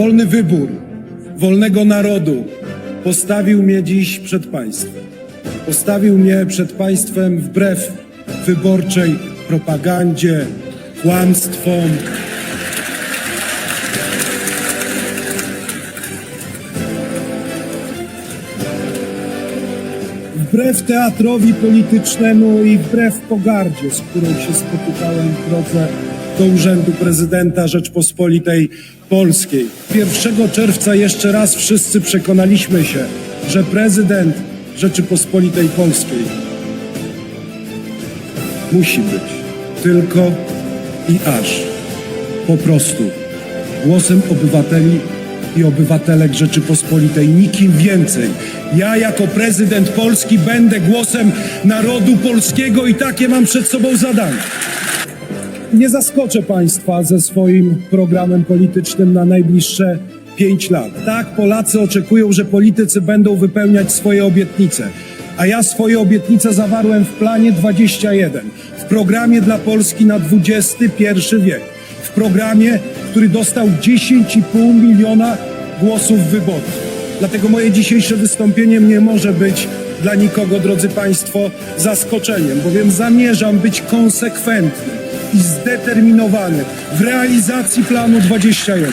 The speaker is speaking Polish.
wolny wybór wolnego narodu postawił mnie dziś przed państwem. Postawił mnie przed państwem wbrew wyborczej propagandzie, kłamstwom. Wbrew teatrowi politycznemu i wbrew pogardzie, z którą się spotykałem w drodze do Urzędu Prezydenta Rzeczpospolitej Polskiej. 1 czerwca jeszcze raz wszyscy przekonaliśmy się, że prezydent Rzeczypospolitej Polskiej musi być tylko i aż po prostu głosem obywateli i obywatelek Rzeczypospolitej, nikim więcej. Ja jako prezydent Polski będę głosem narodu polskiego i takie mam przed sobą zadanie. Nie zaskoczę Państwa ze swoim programem politycznym na najbliższe pięć lat. Tak, Polacy oczekują, że politycy będą wypełniać swoje obietnice. A ja swoje obietnice zawarłem w planie 21, w programie dla Polski na XXI wiek, w programie, który dostał 10,5 miliona głosów wyborców. Dlatego moje dzisiejsze wystąpienie nie może być dla nikogo, drodzy Państwo, zaskoczeniem, bowiem zamierzam być konsekwentny i zdeterminowany w realizacji planu 21.